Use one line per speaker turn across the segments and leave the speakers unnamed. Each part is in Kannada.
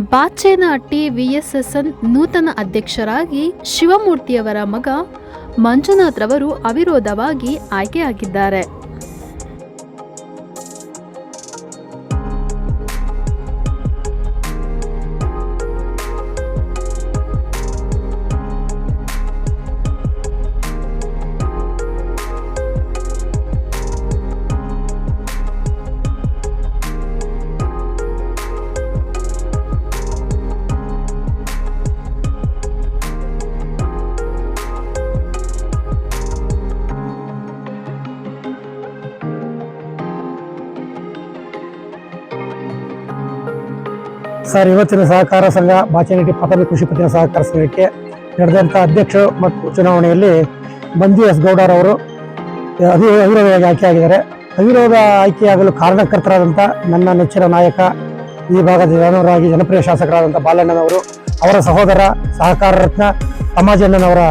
ಬಾಚೇನಹಟ್ಟಿ ವಿಎಸ್ಎಸ್ಎನ್ ನೂತನ ಅಧ್ಯಕ್ಷರಾಗಿ ಶಿವಮೂರ್ತಿಯವರ ಮಗ ಮಂಜುನಾಥ್ ರವರು ಅವಿರೋಧವಾಗಿ ಆಯ್ಕೆಯಾಗಿದ್ದಾರೆ.
ಸರ್, ಇವತ್ತಿನ ಸಹಕಾರ ಸಂಘ ಬಾಚೇನಹಟ್ಟಿ ಪ್ರಾಥಮಿಕ ಕೃಷಿ ಪತ್ತಿನ ಸಹಕಾರ ಸಂಘಕ್ಕೆ ನಡೆದಂಥ ಅಧ್ಯಕ್ಷರು ಮತ್ತು ಚುನಾವಣೆಯಲ್ಲಿ ಮಂಜು ಎಸ್ ಗೌಡರವರು ಅವಿ, ಅವಿರೋಧವಾಗಿ ಆಯ್ಕೆಯಾಗಿದ್ದಾರೆ. ಅವಿರೋಧ ಆಯ್ಕೆಯಾಗಲು ಕಾರಣಕರ್ತರಾದಂಥ ನನ್ನ ನೆಚ್ಚಿನ ನಾಯಕ ಈ ಭಾಗದ ಜನರಾಗಿ, ಜನಪ್ರಿಯ ಶಾಸಕರಾದಂಥ ಬಾಲಣ್ಣನವರು, ಅವರ ಸಹೋದರ ಸಹಕಾರ ರತ್ನ ಸಮಾಜಣ್ಣನವರ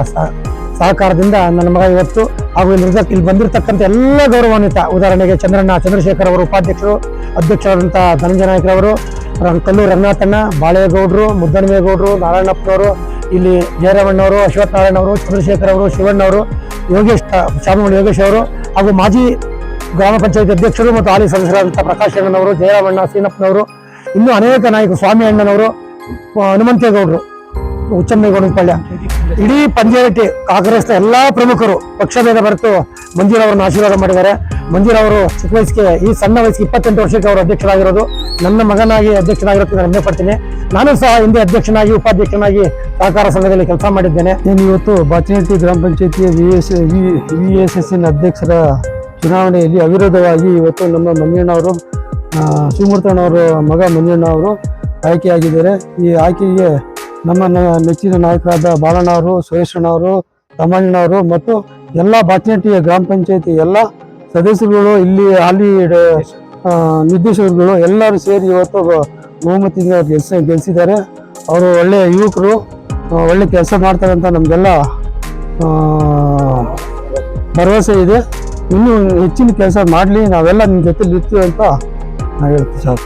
ಸಹಕಾರದಿಂದ ನನ್ನ ಮಗ ಇವತ್ತು ಹಾಗೂ ಇಲ್ಲಿ ಇಲ್ಲಿ ಬಂದಿರತಕ್ಕಂಥ ಎಲ್ಲ ಗೌರವಾನ್ವಿತ ಉದಾಹರಣೆಗೆ ಚಂದ್ರಣ್ಣ ಚಂದ್ರಶೇಖರ್ ಅವರು, ಉಪಾಧ್ಯಕ್ಷರು ಅಧ್ಯಕ್ಷರಾದಂಥ ಧನಂಜಯ ನಾಯ್ಕರವರು ಕಲ್ಲೂರು ರಂಗನಾಥಣ್ಣ, ಬಾಳೆಗೌಡರು ಮುದ್ದನಮೇಗೌಡರು ನಾರಾಯಣಪ್ಪನವರು, ಇಲ್ಲಿ ಜಯರಾಮಣ್ಣವರು ಅಶ್ವಥ್ ನಾರಾಯಣ ಅವರು ಚಂದ್ರಶೇಖರ್ ಅವರು ಶಿವಣ್ಣವರು, ಯೋಗೇಶ್ ಶಾಮನಹಳ್ಳಿ ಯೋಗೇಶ್ ಅವರು ಹಾಗೂ ಮಾಜಿ ಗ್ರಾಮ ಪಂಚಾಯತ್ ಅಧ್ಯಕ್ಷರು ಮತ್ತು ಹಾಲಿ ಸದಸ್ಯರಾದಂಥ ಪ್ರಕಾಶ್ ಅಣ್ಣನವರು ಜಯರಾಮಣ್ಣ ಸೀನಪ್ಪನವರು, ಇನ್ನೂ ಅನೇಕ ನಾಯಕರು ಸ್ವಾಮಿ ಅಣ್ಣನವರು ಹನುಮಂತೇಗೌಡರು ಉಚ್ಚಮ್ಮೇಗೌಡನ ಪಳ್ಯ. ಇಡೀ ಪಂಚಾಯತಿ ಕಾಂಗ್ರೆಸ್ನ ಎಲ್ಲ ಪ್ರಮುಖರು ಪಕ್ಷಭೇದ ಬರೆತು ಮಂಜೂರವರನ್ನು ಆಶೀರ್ವಾದ ಮಾಡಿದ್ದಾರೆ. ಮಂಜೂರವರು ಚಿಕ್ಕ ವಯಸ್ಸಿಗೆ, ಈ ಸಣ್ಣ ವಯಸ್ಸಿಗೆ ಇಪ್ಪತ್ತೆಂಟು ವರ್ಷಕ್ಕೆ ಅವರು ಅಧ್ಯಕ್ಷರಾಗಿರೋದು. ನನ್ನ ಮಗನಾಗಿ ಅಧ್ಯಕ್ಷನಾಗಿರೋದಕ್ಕೆ ನಾನು ಹೆಮ್ಮೆ ಪಡ್ತೀನಿ. ನಾನು ಸಹ ಹಿಂದೆ ಅಧ್ಯಕ್ಷನಾಗಿ, ಉಪಾಧ್ಯಕ್ಷನಾಗಿ ಸಹಕಾರ ಸಂಘದಲ್ಲಿ ಕೆಲಸ ಮಾಡಿದ್ದೇನೆ.
ನೀನು ಇವತ್ತು ಬಾಚಿನಟ್ಟಿ ಗ್ರಾಮ ಪಂಚಾಯತಿಯ V S V S S N ಅಧ್ಯಕ್ಷರ ಚುನಾವಣೆಯಲ್ಲಿ ಅವಿರೋಧವಾಗಿ ಇವತ್ತು ನಮ್ಮ ಮಂಜಣ್ಣವರು ಶಿವಮೂರ್ತಣ್ಣವರ ಮಗ ಮಂಜಣ್ಣ ಅವರು ಆಯ್ಕೆಯಾಗಿದ್ದಾರೆ. ಈ ಆಯ್ಕೆಗೆ ನಮ್ಮ ನೆಚ್ಚಿನ ನಾಯಕರಾದ ಅವರು ಸುರೇಶಣ್ಣವರು ತಮ್ಮಣ್ಣವರು ಮತ್ತು ಎಲ್ಲ ಬಾಚಿನಟ್ಟಿಯ ಗ್ರಾಮ ಪಂಚಾಯಿತಿ ಎಲ್ಲ ಸದಸ್ಯರುಗಳು, ಇಲ್ಲಿ ಅಲ್ಲಿ ನಿರ್ದೇಶಕರುಗಳು ಎಲ್ಲರೂ ಸೇರಿ ಇವತ್ತು ಬಹುಮತಿಯಿಂದ ಗೆಲ್ಸ, ಗೆಲ್ಸಿದ್ದಾರೆ. ಅವರು ಒಳ್ಳೆಯ ಯುವಕರು ಒಳ್ಳೆ ಕೆಲಸ ಮಾಡ್ತಾರೆ ಅಂತ ನಮಗೆಲ್ಲ ಭರವಸೆ ಇದೆ. ಇನ್ನೂ ಹೆಚ್ಚಿನ ಕೆಲಸ ಮಾಡಲಿ, ನಾವೆಲ್ಲ ನಿಮ್ಮ ಜೊತೆ ಇರ್ತೀವಿ ಅಂತ ನಾವು ಹೇಳ್ತೀವಿ ಸರ್